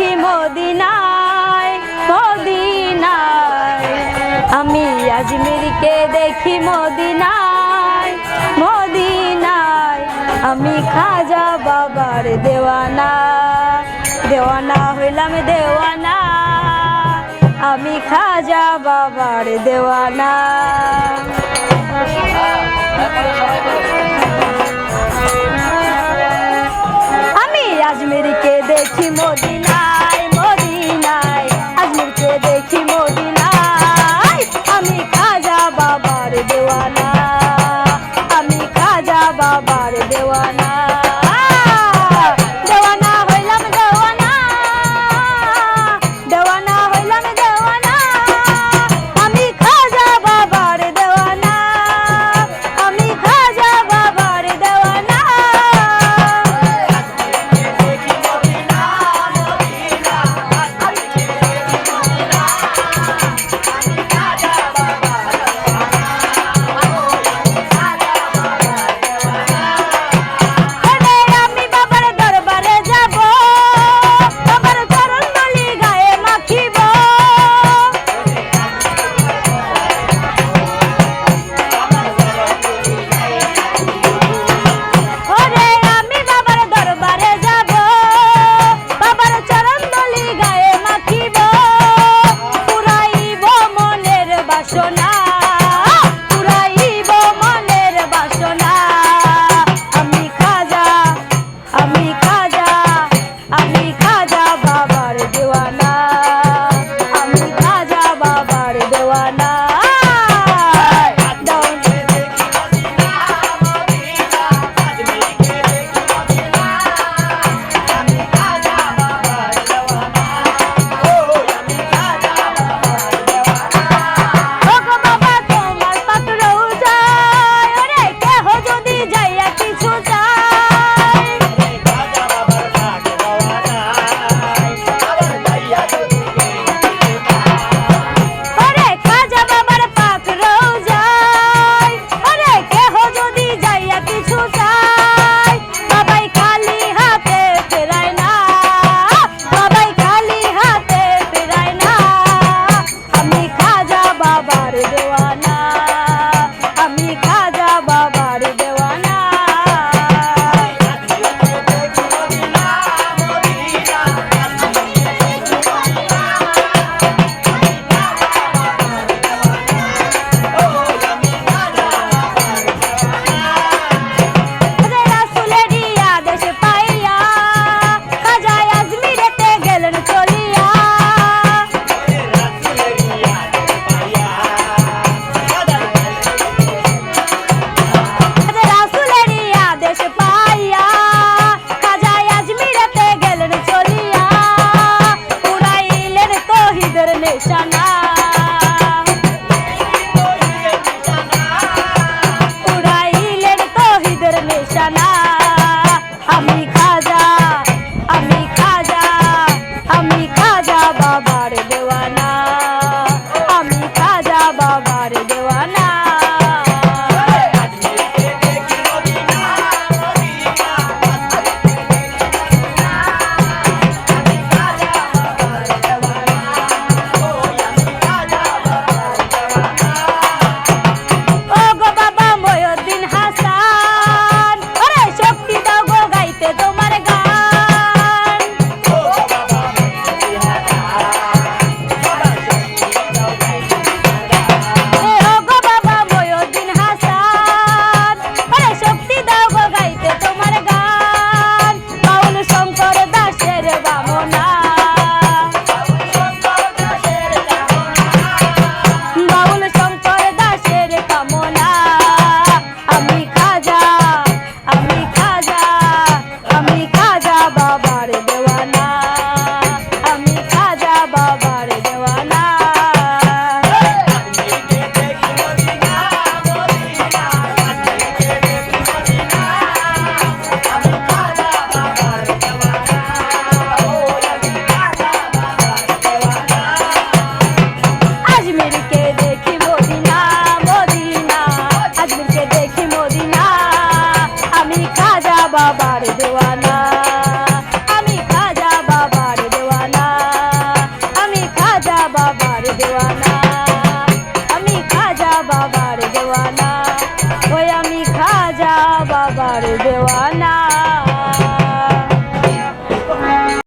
দেখি মদিনায় মদিনায়। আমি আজমিরকে দেখি মদিনায় মদিনায়। আমি খাজা বাবার দেওয়ানা দেওয়ানা হইলাম দেওয়ানা। আমি খাজা বাবার দেওয়ানা। আমি আজমিরকে দেখি মদিনায়। বাবার Krishna. আমি খাজা বাবার দেওয়ানা।